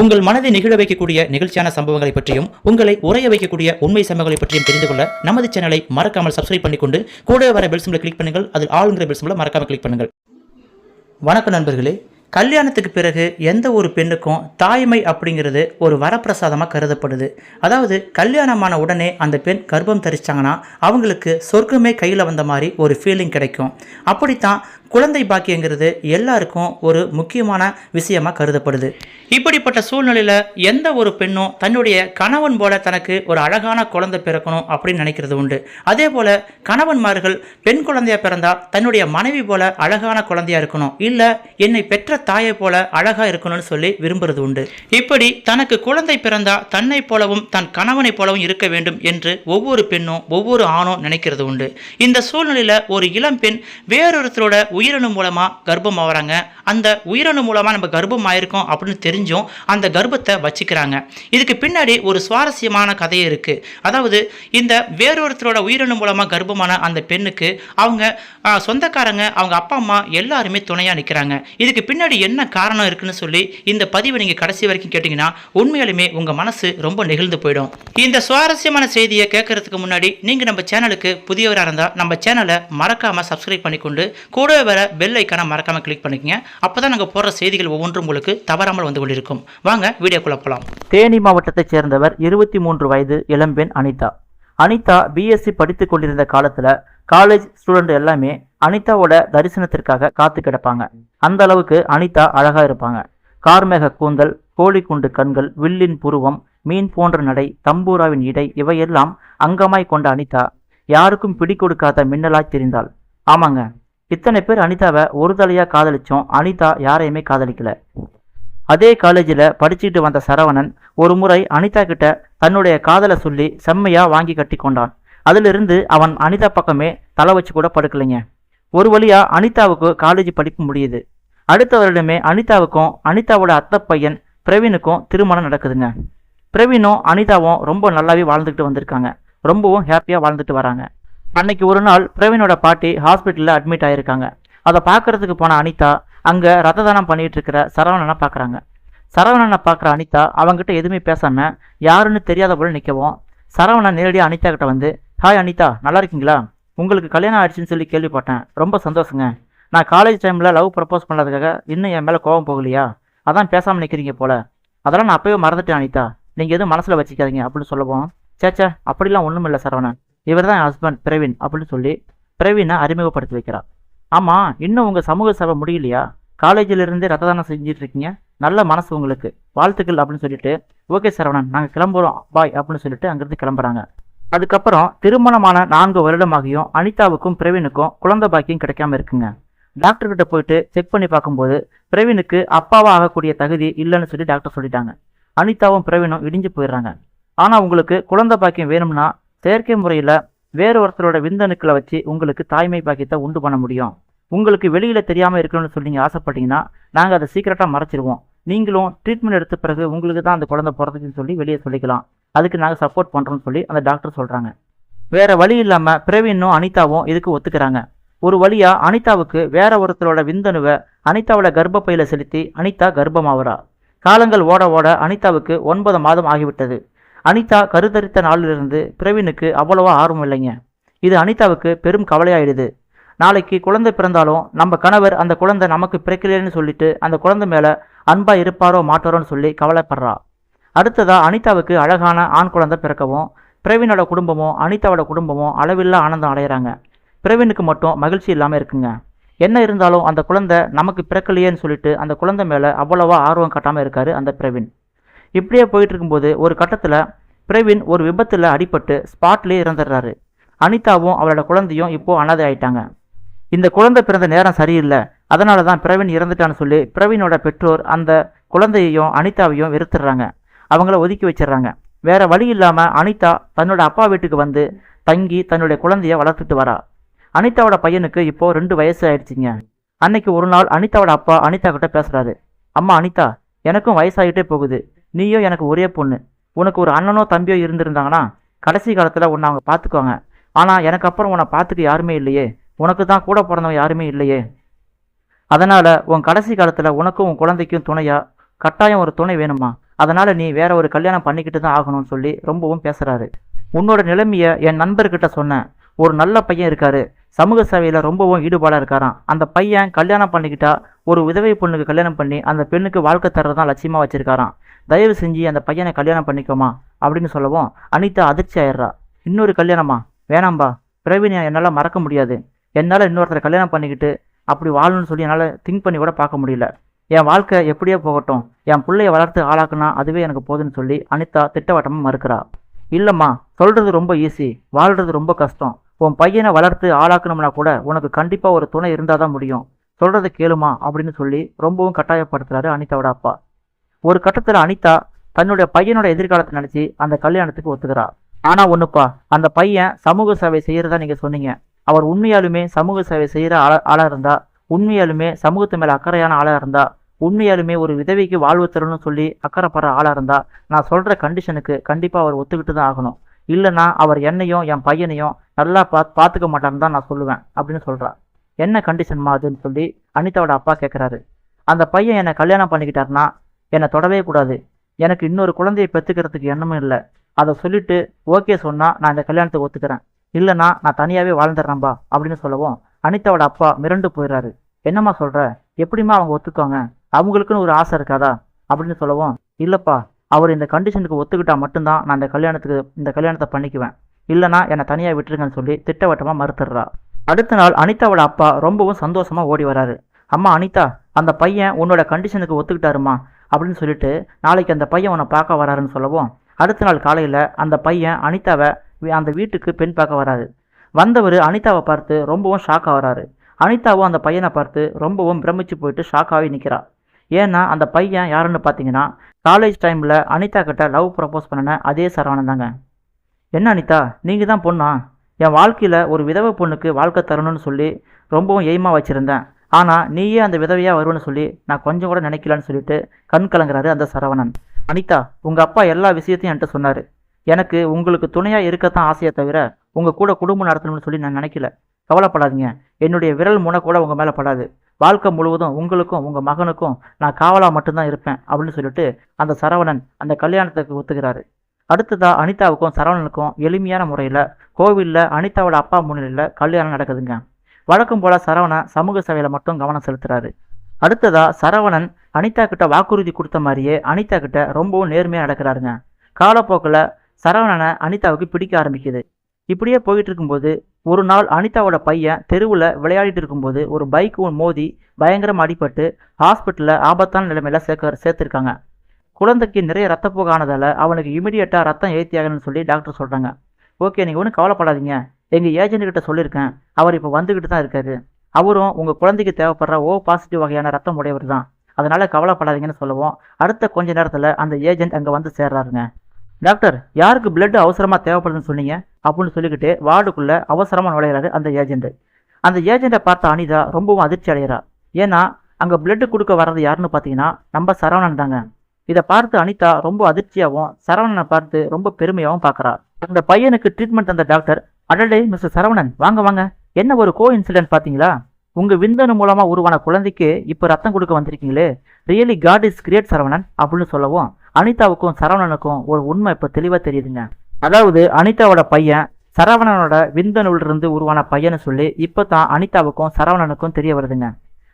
உங்கள் மனதை நிகழ வைக்கக்கூடிய நிகழ்ச்சியான சம்பவங்களை பற்றியும் உங்களை உரைய வைக்கக்கூடிய உண்மை சம்பவங்களை பற்றியும் தெரிந்து கொள்ள நமது சேனலை மறக்காமல் சப்ஸ்கிரைப் பண்ணிக்கொண்டு கூட வர பெல் சிம்பிளை கிளிக் பண்ணுங்கள். அதில் ஆளுங்கிற பெல் சிம்பிளை மறக்காமல் கிளிக் பண்ணுங்கள். வணக்கம் நண்பர்களே. கல்யாணத்துக்கு பிறகு எந்த ஒரு பெண்ணுக்கும் தாய்மை அப்படிங்கிறது ஒரு வரப்பிரசாதமாக கருதப்படுது. அதாவது கல்யாணமான உடனே அந்த பெண் கர்ப்பம் தரிச்சாங்கன்னா அவங்களுக்கு சொர்க்கமே கையில் வந்த மாதிரி ஒரு ஃபீலிங் கிடைக்கும். அப்படித்தான் குழந்தை பாக்கியங்கிறது எல்லாருக்கும் ஒரு முக்கியமான விஷயமா கருதப்படுது. இப்படிப்பட்ட சூழ்நிலையில் எந்த ஒரு பெண்ணும் தன்னுடைய கணவன் போல தனக்கு ஒரு அழகான குழந்தை பிறக்கணும் அப்படின்னு நினைக்கிறது உண்டு. அதே போல கணவன்மார்கள் பெண் குழந்தையா பிறந்தா தன்னுடைய மனைவி போல அழகான குழந்தையா இருக்கணும். இல்லை என்னை பெற்ற தாயை போல அழகா இருக்கணும்னு சொல்லி விரும்புறது உண்டு. இப்படி தனக்கு குழந்தை பிறந்தா தன்னை போலவும் தன் கணவனை போலவும் இருக்க வேண்டும் என்று ஒவ்வொரு பெண்ணும் ஒவ்வொரு ஆணும் நினைக்கிறது உண்டு. இந்த சூழ்நிலையில் ஒரு இளம் பெண் வேறொருத்தரோட உயிரணு மூலமாக கர்ப்பம் ஆகிறாங்க அந்த உயிரணு மூலமாக நம்ம கர்ப்பம் ஆயிருக்கோம் அப்படின்னு தெரிஞ்சும் அந்த கர்ப்பத்தை வச்சுக்கிறாங்க. இதுக்கு பின்னாடி ஒரு சுவாரஸ்யமான கதையே இருக்குது அதாவது இந்த வேறொருத்தரோட உயிரணு மூலமாக கர்ப்பமான அந்த பெண்ணுக்கு அவங்க சொந்தக்காரங்க அவங்க அப்பா அம்மா எல்லாருமே துணையாக நிற்கிறாங்க இதுக்கு பின்னாடி என்ன காரணம் இருக்குன்னு சொல்லி இந்த பதிவை நீங்கள் கடைசி வரைக்கும் கேட்டிங்கன்னா உண்மையாலுமே உங்கள் மனசு ரொம்ப நெகிழ்ந்து போயிடும். இந்த சுவாரஸ்யமான செய்தியை கேட்கறதுக்கு முன்னாடி நீங்கள் நம்ம சேனலுக்கு புதியவராக இருந்தால் நம்ம சேனலை மறக்காமல் சப்ஸ்கிரைப் பண்ணிக்கொண்டு கூட வர பெல் ஐக்கானை மறக்காம கிளிக் பண்ணிக்கங்க. அப்பதான் நாங்கள் போடுற செய்திகள் ஒவ்வொன்றும் உங்களுக்கு தவறாமல் வந்து கொண்டிருக்கும். வாங்க வீடியோக்குள்ள போகலாம் தேனி மாவட்டத்தைச் சேர்ந்தவர் இருபத்தி மூன்று வயது இளம்பெண் அனிதா. அனிதா பிஎஸ்சி படித்து கொண்டிருந்த காலத்துல காலேஜ் ஸ்டூடெண்ட் எல்லாமே அனிதாவோட தரிசனத்திற்காக காத்து கிடப்பாங்க. அந்த அளவுக்கு அனிதா அழகா இருப்பாங்க. கார்மேக கூந்தல் கோழி குண்டு கண்கள் வில்லின் புருவம் மீன் போன்ற நடை தம்பூராவின் இடை இவையெல்லாம் அங்கமாய் கொண்ட அனிதா யாருக்கும் பிடி கொடுக்காத மின்னலாய் தெரிந்தாள். ஆமாங்க. இத்தனை பேர் அனிதாவை ஒரு தலையாக காதலிச்சோம். அனிதா யாரையுமே காதலிக்கல. அதே காலேஜில் படிச்சுக்கிட்டு வந்த சரவணன் ஒரு முறை அனிதா கிட்ட தன்னுடைய காதலை சொல்லி செம்மையாக வாங்கி கட்டி கொண்டான். அதிலிருந்து அவன் அனிதா பக்கமே தலை வச்சு கூட படுக்கலைங்க. ஒரு வழியாக அனிதாவுக்கு காலேஜ் படிப்பு முடியுது. அடுத்த வருடமே அனிதாவுக்கும் அனிதாவோட அத்தை பையன் பிரவீனுக்கும் திருமணம் நடக்குதுங்க. பிரவீனும் அனிதாவும் ரொம்ப நல்லாவே வாழ்ந்துக்கிட்டு வந்திருக்காங்க. ரொம்பவும் ஹாப்பியாக வாழ்ந்துட்டு வராங்க. அன்னைக்கு ஒரு நாள் பிரவீனோட பாட்டி ஹாஸ்பிட்டலில் அட்மிட் ஆயிருக்காங்க. அதை பார்க்கறதுக்கு போன அனிதா அங்கே ரத்த தானம் பண்ணிகிட்டு இருக்கிற சரவணனை பார்க்குறாங்க சரவணனை பார்க்குற அனிதா அவங்ககிட்ட எதுவுமே பேசாமல் யாருன்னு தெரியாத போல நிற்கவும் சரவணன் நேரடியாக அனிதா கிட்ட வந்து ஹாய் அனிதா நல்லா இருக்கீங்களா? உங்களுக்கு கல்யாணம் ஆயிடுச்சுன்னு சொல்லி கேள்விப்பட்டேன். ரொம்ப சந்தோஷங்க. நான் காலேஜ் டைமில் லவ் ப்ரப்போஸ் பண்ணதுக்காக இன்னும் என் மேலே கோவம் போகலையா? அதான் பேசாமல் நிற்கிறீங்க போல. அதெல்லாம் நான் அப்பவே மறந்துட்டேன் அனிதா. நீங்கள் எதுவும் மனசில் வச்சுக்காதீங்க அப்படின்னு சொல்லவும் சேச்சா அப்படிலாம் ஒன்றும் இல்லை சரவணன். இவர் தான் ஹஸ்பண்ட் பிரவீன் அப்படின்னு சொல்லி பிரவீனை அறிமுகப்படுத்தி வைக்கிறார். ஆமாம் இன்னும் உங்கள் சமூக சேவை முடியலையா? காலேஜிலிருந்து ரத்த தானம் செஞ்சுட்டு இருக்கீங்க. நல்ல மனசு உங்களுக்கு. வாழ்த்துக்கள் அப்படின்னு சொல்லிட்டு ஓகே சரவணன் நாங்கள் கிளம்புறோம். பாய் அப்படின்னு சொல்லிட்டு அங்கேருந்து கிளம்புறாங்க. அதுக்கப்புறம் திருமணமான நான்கு வருடமாகியும் அனிதாவுக்கும் பிரவீனுக்கும் குழந்தை பாக்கியம் கிடைக்காம இருக்குங்க. டாக்டர்கிட்ட போயிட்டு செக் பண்ணி பார்க்கும்போது பிரவீனுக்கு அப்பாவா ஆகக்கூடிய தகுதி இல்லைன்னு சொல்லி டாக்டர் சொல்லிட்டாங்க. அனிதாவும் பிரவீனும் இடிஞ்சு போயிடுறாங்க. ஆனால் உங்களுக்கு குழந்தை பாக்கியம் வேணும்னா செயற்கை முறையில் வேறு ஒருத்தரோட விந்தணுக்களை வச்சு உங்களுக்கு தாய்மை பாக்கியத்தை உண்டு பண்ண முடியும். உங்களுக்கு வெளியில் தெரியாமல் இருக்கணும்னு சொல்லி நீங்கள் ஆசைப்பட்டீங்கன்னா நாங்கள் அதை சீக்கிரட்டாக மறைச்சிருவோம். நீங்களும் ட்ரீட்மெண்ட் எடுத்த பிறகு உங்களுக்கு தான் அந்த குழந்தை பிறந்துச்சுன்னு சொல்லி வெளியே சொல்லிக்கலாம். அதுக்கு நாங்கள் சப்போர்ட் பண்ணுறோம்னு சொல்லி அந்த டாக்டர் சொல்கிறாங்க வேறு வழி இல்லாமல் பிரவீனும் அனிதாவும் இதுக்கு ஒத்துக்கிறாங்க. ஒரு வழியாக அனிதாவுக்கு வேற ஒருத்தரோட விந்தணுவை அனிதாவோட கர்ப்பப்பையில் செலுத்தி அனிதா கர்ப்பமாவறா. காலங்கள் ஓட ஓட அனிதாவுக்கு ஒன்பது மாதம் ஆகிவிட்டது. அனிதா கருத்தரித்த நாளிலிருந்து பிரவீனுக்கு அவ்வளவா ஆர்வம் இல்லைங்க இது அனிதாவுக்கு பெரும் கவலையாயிடுது. நாளைக்கு குழந்தை பிறந்தாலும் நம்ம கணவர் அந்த குழந்தை நமக்கு பிறக்கலைன்னு சொல்லிட்டு அந்த குழந்தை மேலே அன்பா இருப்பாரோ மாட்டாரோன்னு சொல்லி கவலைப்படுறா. அடுத்ததா அனிதாவுக்கு அழகான ஆண் குழந்தை பிறக்கவும் பிரவீனோட குடும்பமும் அனிதாவோட குடும்பமும் அளவில்லா ஆனந்தம் அடையிறாங்க. பிரவீனுக்கு மட்டும் மகிழ்ச்சி இல்லாமல் இருக்குங்க. என்ன இருந்தாலும் அந்த குழந்தை நமக்கு பிறக்கலையேன்னு சொல்லிட்டு அந்த குழந்தை மேலே அவ்வளவா ஆர்வம் காட்டாமல் இருக்காரு அந்த பிரவீன். இப்படியே போயிட்டு இருக்கும்போது ஒரு கட்டத்தில் பிரவீன் ஒரு விபத்தில் அடிபட்டு ஸ்பாட்லேயே இறந்துடுறாரு. அனிதாவும் அவளோட குழந்தையும் இப்போது அனாதை ஆயிட்டாங்க. இந்த குழந்தை பிறந்த நேரம் சரியில்லை. அதனால தான் பிரவீன் இறந்துட்டான்னு சொல்லி பிரவீனோட பெற்றோர் அந்த குழந்தையையும் அனிதாவையும் வெறுத்துடுறாங்க. அவங்கள ஒதுக்கி வச்சிடுறாங்க. வேற வழி இல்லாமல் அனிதா தன்னோட அப்பா வீட்டுக்கு வந்து தங்கி தன்னுடைய குழந்தைய வளர்த்துட்டு வரா. அனிதாவோட பையனுக்கு இப்போ ரெண்டு வயசு ஆயிடுச்சுங்க. அன்னைக்கு ஒரு நாள் அனிதாவோட அப்பா அனிதா கிட்ட பேசுறாரு. அம்மா அனிதா எனக்கும் வயசாகிட்டே போகுது. நீயும் எனக்கு ஒரே பொண்ணு. உனக்கு ஒரு அண்ணனோ தம்பியோ இருந்திருந்தாங்கன்னா கடைசி காலத்தில் உன்னை அவங்க பார்த்துக்குவாங்க ஆனால் எனக்கு அப்புறம் உன்னை பார்த்துக்க யாருமே இல்லையே. உனக்கு தான் கூட பிறந்தவங்க யாருமே இல்லையே. அதனால் உன் கடைசி காலத்தில் உனக்கும் உன் குழந்தைக்கும் துணையா கட்டாயம் ஒரு துணை வேணுமா? அதனால் நீ வேற ஒரு கல்யாணம் பண்ணிக்கிட்டு தான் ஆகணும்னு சொல்லி ரொம்பவும் பேசுகிறாரு உன்னோட நிலைமையை என் நண்பர்கிட்ட சொன்னேன். ஒரு நல்ல பையன் இருக்காரு. சமூக சேவையில் ரொம்பவும் ஈடுபாடாக இருக்காராம். அந்த பையன் கல்யாணம் பண்ணிக்கிட்டா ஒரு உதவி பொண்ணுக்கு கல்யாணம் பண்ணி அந்த பெண்ணுக்கு வாழ்க்கை தர்றதான் லட்சியமாக வச்சுருக்காராம். தயவு செஞ்சு அந்த பையனை கல்யாணம் பண்ணிக்கோமா அப்படின்னு சொல்லவும் அனிதா அதிர்ச்சி ஆயிடுறா. இன்னொரு கல்யாணமா? வேணாம்பா. பிரவீன் என்னால் மறக்க முடியாது. என்னால் இன்னொருத்தரை கல்யாணம் பண்ணிக்கிட்டு அப்படி வாழணும்னு சொல்லி என்னால் திங்க் பண்ணி கூட பார்க்க முடியல. என் வாழ்க்கை எப்படியோ போகட்டும். என் பிள்ளைய வளர்த்து ஆளாக்குனா அதுவே எனக்கு போதுன்னு சொல்லி அனிதா திட்டவட்டமாக மறுக்கிறா. இல்லைம்மா சொல்கிறது ரொம்ப ஈஸி வாழ்கிறது ரொம்ப கஷ்டம். உன் பையனை வளர்த்து ஆளாக்கணும்னா கூட உனக்கு கண்டிப்பாக ஒரு துணை இருந்தால் தான் முடியும். சொல்கிறத கேளுமா அப்படின்னு சொல்லி ரொம்பவும் கட்டாயப்படுத்துகிறாரு அனிதாவோட அப்பா. ஒரு கட்டத்தில் அனிதா தன்னுடைய பையனோட எதிர்காலத்தை நினச்சி அந்த கல்யாணத்துக்கு ஒத்துக்கிறா. ஆனால் ஒன்றுப்பா அந்த பையன் சமூக சேவை செய்கிறதா நீங்கள் சொன்னீங்க. அவர் உண்மையாலுமே சமூக சேவை செய்கிற ஆள ஆளாக இருந்தால் உண்மையாலுமே சமூகத்து மேலே அக்கறையான ஆளாக இருந்தால் உண்மையாலுமே ஒரு விதவைக்கு வாழ்வு தரணும்னு சொல்லி அக்கறைப்படுற ஆளாக இருந்தா நான் சொல்கிற கண்டிஷனுக்கு கண்டிப்பாக அவர் ஒத்துக்கிட்டு தான் ஆகணும். இல்லைன்னா அவர் என்னையும் என் பையனையும் நல்லா பாத் பார்த்துக்க மாட்டான்னு தான் நான் சொல்லுவேன் அப்படின்னு சொல்கிறா என்ன கண்டிஷன்மா அதுன்னு சொல்லி அனிதாவோட அப்பா கேட்குறாரு அந்த பையன் என்னை கல்யாணம் பண்ணிக்கிட்டாருன்னா என்னை தொடவே கூடாது. எனக்கு இன்னொரு குழந்தையை பெற்றுக்கிறதுக்கு எண்ணமும் இல்லை. அதை சொல்லிட்டு ஓகே சொன்னால் நான் இந்த கல்யாணத்தை ஒத்துக்கிறேன். இல்லைன்னா நான் தனியாகவே வாழ்ந்துடுறேன்பா அப்படின்னு சொல்லவும் அனிதாவோட அப்பா மிரண்டு போயிடுறாரு. என்னம்மா சொல்கிற எப்படிம்மா அவங்க ஒத்துக்கோங்க? அவங்களுக்குன்னு ஒரு ஆசை இருக்காதா? அப்படின்னு சொல்லவும் இல்லைப்பா அவர் இந்த கண்டிஷனுக்கு ஒத்துக்கிட்டால் மட்டும்தான் நான் இந்த கல்யாணத்துக்கு இந்த கல்யாணத்தை பண்ணிக்குவேன். இல்லைனா என்னை தனியாக விட்டுருங்கன்னு சொல்லி திட்டவட்டமாக மறுத்துடுறா. அடுத்த நாள் அனிதாவோட அப்பா ரொம்பவும் சந்தோஷமாக ஓடி வராரு. அம்மா அனிதா அந்த பையன் உன்னோட கண்டிஷனுக்கு ஒத்துக்கிட்டாருமா அப்படின்னு சொல்லிட்டு நாளைக்கு அந்த பையன் உன்னை பார்க்க வராருன்னு சொல்லவும் அடுத்த நாள் காலையில் அந்த பையன் அனிதாவை அந்த வீட்டுக்கு பெண் பார்க்க வராரு. வந்தவர் அனிதாவை பார்த்து ரொம்பவும் ஷாக் ஆகுறாரு அனிதாவும் அந்த பையனை பார்த்து ரொம்பவும் பிரமிச்சு போயிட்டு ஷாக்காகவே ஆகி நிற்கிறா ஏன்னா அந்த பையன் யாருன்னு பார்த்தீங்கன்னா காலேஜ் டைமில் அனிதா கிட்ட லவ் ப்ரப்போஸ் பண்ணின அதே சரவணன் தாங்க என்ன அனிதா நீங்கள் தான் பொண்ணா? என் வாழ்க்கையில் ஒரு விதவை பொண்ணுக்கு வாழ்க்கை தரணும்னு சொல்லி ரொம்பவும் எய்மாக வச்சுருந்தேன். ஆனால் நீயே அந்த விதவையாக வருவன்னு சொல்லி நான் கொஞ்சம் கூட நினைக்கலன்னு சொல்லிட்டு கண் கலங்குறாரு அந்த சரவணன். அனிதா உங்கள் அப்பா எல்லா விஷயத்தையும் என்கிட்ட சொன்னார். எனக்கு உங்களுக்கு துணையாக இருக்கத்தான் ஆசையை தவிர உங்கள் கூட குடும்பம் நடத்தணும்னு சொல்லி நான் நினைக்கல. கவலைப்படாதீங்க. என்னுடைய விரல் முனை கூட உங்கள் மேலே படாது. வாழ்க்கை முழுவதும் உங்களுக்கும் உங்கள் மகனுக்கும் நான் காவலாக மட்டும்தான் இருப்பேன் அப்படின்னு சொல்லிட்டு அந்த சரவணன் அந்த கல்யாணத்துக்கு ஒத்துக்கிறாரு. அடுத்ததா அனிதாவுக்கும் சரவணனுக்கும் எளிமையான முறையில் கோவிலில் அனிதாவோட அப்பா முன்னிலையில் கல்யாணம் நடக்குதுங்க. வழக்கம் போல சரவணன் சமூக சேவையில் மட்டும் கவனம் செலுத்துறாரு. அடுத்ததா சரவணன் அனிதா கிட்ட வாக்குறுதி கொடுத்த மாதிரியே அனிதா கிட்ட ரொம்பவும் நேர்மையாக நடக்கிறாருங்க. காலப்போக்கில் சரவணனை அனிதாவுக்கு பிடிக்க ஆரம்பிக்குது. இப்படியே போயிட்டு இருக்கும்போது ஒரு நாள் அனிதாவோட பையன் தெருவில் விளையாடிட்டு இருக்கும்போது ஒரு பைக் மோதி பயங்கரமாக அடிபட்டு ஹாஸ்பிட்டலில் ஆபத்தான நிலைமையில சேர்க்க சேர்த்துருக்காங்க. குழந்தைக்கு நிறைய ரத்தப்போக்கு ஆனதால் அவனுக்கு இமிடியேட்டாக ரத்தம் ஏற்றியாகணும்னு சொல்லி டாக்டர் சொல்கிறாங்க ஓகே நீங்கள் ஒன்றும் கவலைப்படாதீங்க. எங்கள் ஏஜென்ட் கிட்ட சொல்லியிருக்கேன். அவர் இப்போ வந்துக்கிட்டு தான் இருக்காரு. அவரும் உங்கள் குழந்தைக்கு தேவைப்படுற ஓ பாசிட்டிவ் வகையான ரத்தம் உடையவர் தான். அதனால் கவலைப்படாதீங்கன்னு சொல்லுவோம். அடுத்த கொஞ்ச நேரத்தில் அந்த ஏஜென்ட் அங்கே வந்து சேர்றாருங்க. டாக்டர் யாருக்கு பிளட் அவசரமாக தேவைப்படுதுன்னு சொன்னீங்க? அப்படின்னு சொல்லிக்கிட்டு வார்டுக்குள்ளே அவசரமாக நுழையிறாரு அந்த ஏஜென்ட். அந்த ஏஜென்ட்டை பார்த்த அனிதா ரொம்பவும் அதிர்ச்சி அடைகிறா. ஏன்னா அங்கே பிளட் கொடுக்க வர்றது யாருன்னு பார்த்தீங்கன்னா நம்ம சரவணன் தாங்க. இதை பார்த்து அனிதா ரொம்ப அதிர்ச்சியாகவும் சரவணனை பார்த்து ரொம்ப பெருமையாகவும் பார்க்குறா. அந்த பையனுக்கு ட்ரீட்மெண்ட் தந்த டாக்டர் அடடே மிஸ்டர் சரவணன் வாங்க வாங்க. என்ன ஒரு கோ இன்சிடென்ட் பார்த்தீங்களா? உங்கள் விந்தணு மூலமாக உருவான குழந்தைக்கு இப்போ ரத்தம் கொடுக்க வந்திருக்கீங்களே. Really God is great Saravanan அப்படின்னு சொல்லவும் அனிதாவுக்கும் சரவணனுக்கும் ஒரு உண்மை இப்போ தெளிவாக தெரியுதுங்க. அதாவது அனிதாவோட பையன் சரவணனோட விந்தணுவிலிருந்து உருவான பையனை சொல்லி இப்போ தான் அனிதாவுக்கும் சரவணனுக்கும் தெரிய வருதுங்க.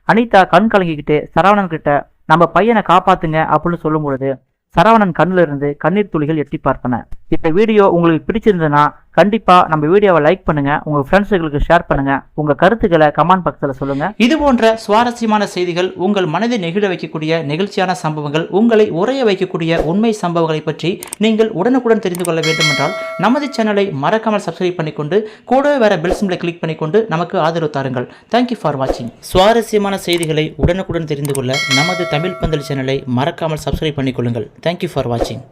அனிதா கண் கலங்கிக்கிட்டு சரவணன் கிட்ட நம்ம பையனை காப்பாத்துங்க அப்படின்னு சொல்லும் பொழுது சரவணன் கண்ணிலிருந்து கண்ணீர் துளிகள் எட்டி பார்த்தன. இந்த வீடியோ உங்களுக்கு பிடிச்சிருந்ததுன்னா கண்டிப்பாக நம்ம வீடியோவை லைக் பண்ணுங்க உங்கள் ஃப்ரெண்ட்ஸுகளுக்கு ஷேர் பண்ணுங்க உங்கள் கருத்துக்களை கமெண்ட் பக்கத்தில் சொல்லுங்க. இது போன்ற சுவாரஸ்யமான செய்திகள் உங்கள் மனதை நெகிழ வைக்கக்கூடிய நெகிழ்ச்சியான சம்பவங்கள் உங்களை உரைய வைக்கக்கூடிய உண்மை சம்பவங்களை பற்றி நீங்கள் உடனுக்குடன் தெரிந்து கொள்ள வேண்டுமென்றால் நமது சேனலை மறக்காமல் சப்ஸ்கிரைப் பண்ணிக்கொண்டு கூடவே வேற பெல் சிம்பிளை கிளிக் பண்ணிக்கொண்டு நமக்கு ஆதரவு தாருங்கள். தேங்க்யூ ஃபார் வாட்சிங் சுவாரஸ்யமான செய்திகளை உடனுக்குடன் தெரிந்து கொள்ள நமது தமிழ் பந்தல் சேனலை மறக்காமல் சப்ஸ்கிரைப் பண்ணிக்கொள்ளுங்கள். தேங்க்யூ ஃபார் வாட்சிங்